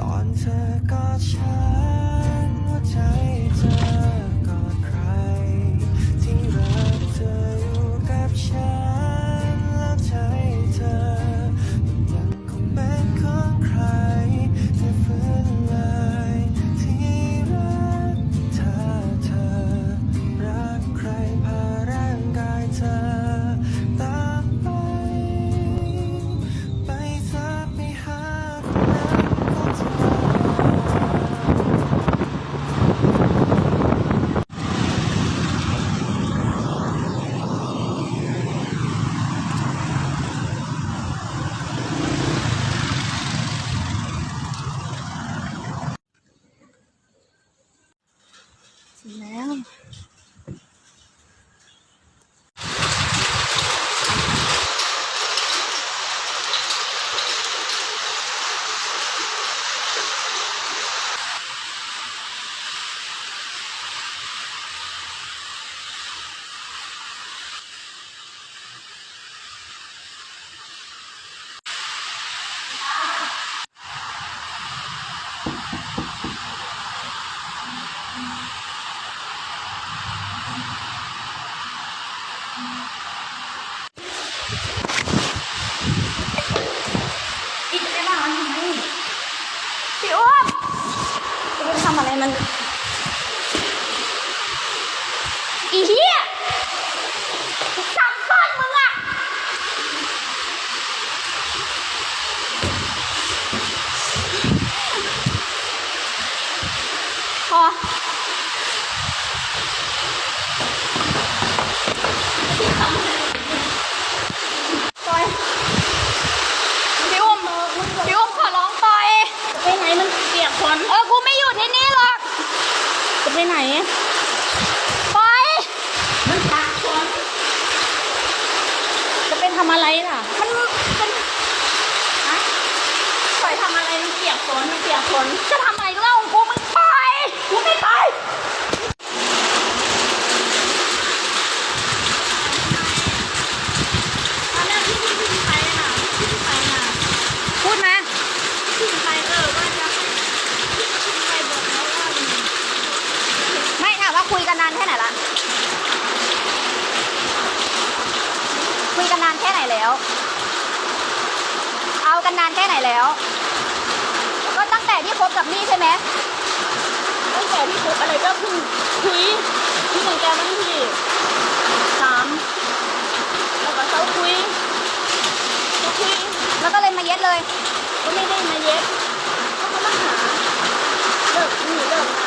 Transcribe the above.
ตอนเธอกอดฉันหัวใจเธอ ถึงแล้ว อีกได้บ้างทำไมพี่อ้วมจะไปทำอะไรมัน อีเหี้ยสั่งซ่อนมึงอะพอปล่อยพี่อุ้มพี่อุ้มขอร้องปล่อยไปไหนมันเปียกฝนเออกูไม่อยู่ที่นี่หรอก จะ ไปไหนปล่อยมันตากฝนจะไปทำอะไรล่ะ มันมันฮะปล่อยทำอะไรมันเปียกฝนมันเปียกฝนจะทำ นแล้ว เอากันนานแค่ไหนแล้ว ก็ตั้งแต่ที่คบกับนี่ใช่ไหมตั้งแต่ที่คบอะไรก็คือคุยที่หนึ่งแก้วนที่สามแล้วก็เซาคุยคุยแล้วก็เลยมาเย็ดเลย ก็ไม่ได้มาเย็ดเขาก็มาหาเลิกนีเลิก